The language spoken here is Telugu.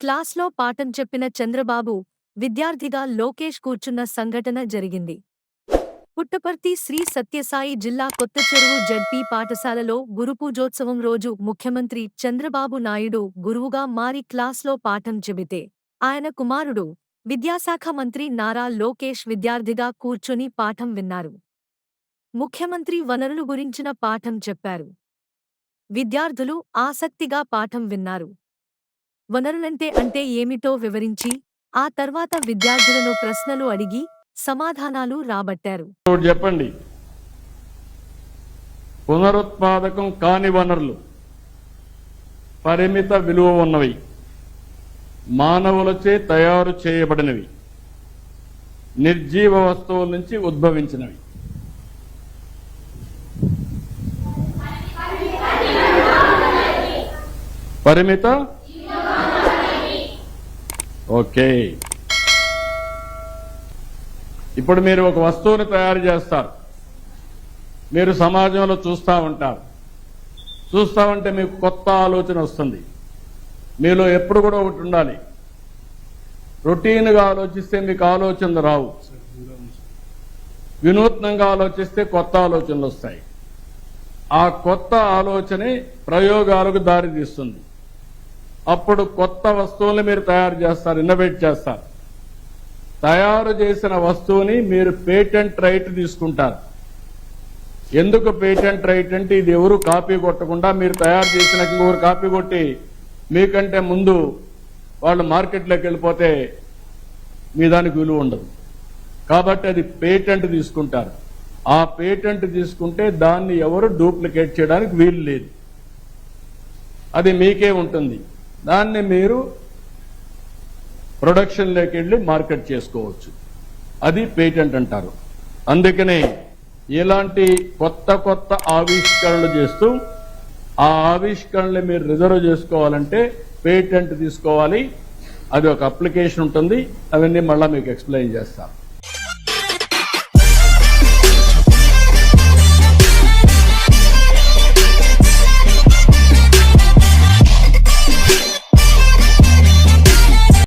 క్లాస్లో పాఠం చెప్పిన చంద్రబాబు విద్యార్థిగా లోకేష్ కూర్చున్న సంఘటన జరిగింది. పుట్టపర్తి శ్రీ సత్యసాయి జిల్లా కొత్త చెరువు జడ్పీ పాఠశాలలో గురుపూజోత్సవం రోజు ముఖ్యమంత్రి చంద్రబాబు నాయుడు గురువుగా మారి క్లాస్లో పాఠం చెబితే ఆయన కుమారుడు విద్యాశాఖ మంత్రి నారా లోకేష్ విద్యార్థిగా కూర్చొని పాఠం విన్నారు. ముఖ్యమంత్రి వనరులు గురించిన పాఠం చెప్పారు. విద్యార్థులు ఆసక్తిగా పాఠం విన్నారు. వనరులంటే అంటే ఏమిటో వివరించి ఆ తర్వాత విద్యార్థులను ప్రశ్నలు అడిగి సమాధానాలు రాబట్టారు. చెప్పండి. పునరుత్పాదకం కాని వనరులు పరిమిత విలువ ఉన్నవి మానవులచే తయారు చేయబడినవి నిర్జీవ వస్తువుల నుంచి ఉద్భవించినవి. పరిమిత ఓకే. ఇప్పుడు మీరు ఒక వస్తువుని తయారు చేస్తారు. మీరు సమాజంలో చూస్తూ ఉంటారు. చూస్తూ ఉంటే మీకు కొత్త ఆలోచన వస్తుంది. మీలో ఎప్పుడు కూడా ఒకటి ఉండాలి. రొటీన్గా ఆలోచిస్తే మీకు ఆలోచనలు రావు. వినూత్నంగా ఆలోచిస్తే కొత్త ఆలోచనలు వస్తాయి. ఆ కొత్త ఆలోచనే ప్రయోగాలకు దారితీస్తుంది. అప్పుడు కొత్త వస్తువుల్ని మీరు తయారు చేస్తారు ఇన్నోవేట్ చేస్తారు. తయారు చేసిన వస్తువుని మీరు పేటెంట్ రైట్ తీసుకుంటారు. ఎందుకు పేటెంట్ రైట్ అంటే ఇది ఎవరు కాపీ కొట్టకుండా మీరు తయారు చేసిన ఇంకొకరు కాపీ కొట్టి మీకంటే ముందు వాళ్ళు మార్కెట్లోకి వెళ్ళిపోతే మీ దానికి విలువ ఉండదు. కాబట్టి అది పేటెంట్ తీసుకుంటారు. ఆ పేటెంట్ తీసుకుంటే దాన్ని ఎవరు డూప్లికేట్ చేయడానికి వీలు లేదు. అది మీకే ఉంటుంది. దాన్ని మీరు ప్రొడక్షన్లోకి వెళ్ళి మార్కెట్ చేసుకోవచ్చు. అది పేటెంట్ అంటారు. అందుకనే ఇలాంటి కొత్త కొత్త ఆవిష్కరణలు చేస్తూ ఆ ఆవిష్కరణలు మీరు రిజర్వ్ చేసుకోవాలంటే పేటెంట్ తీసుకోవాలి. అది ఒక అప్లికేషన్ ఉంటుంది. అవన్నీ మళ్ళీ మీకు ఎక్స్ప్లెయిన్ చేస్తాను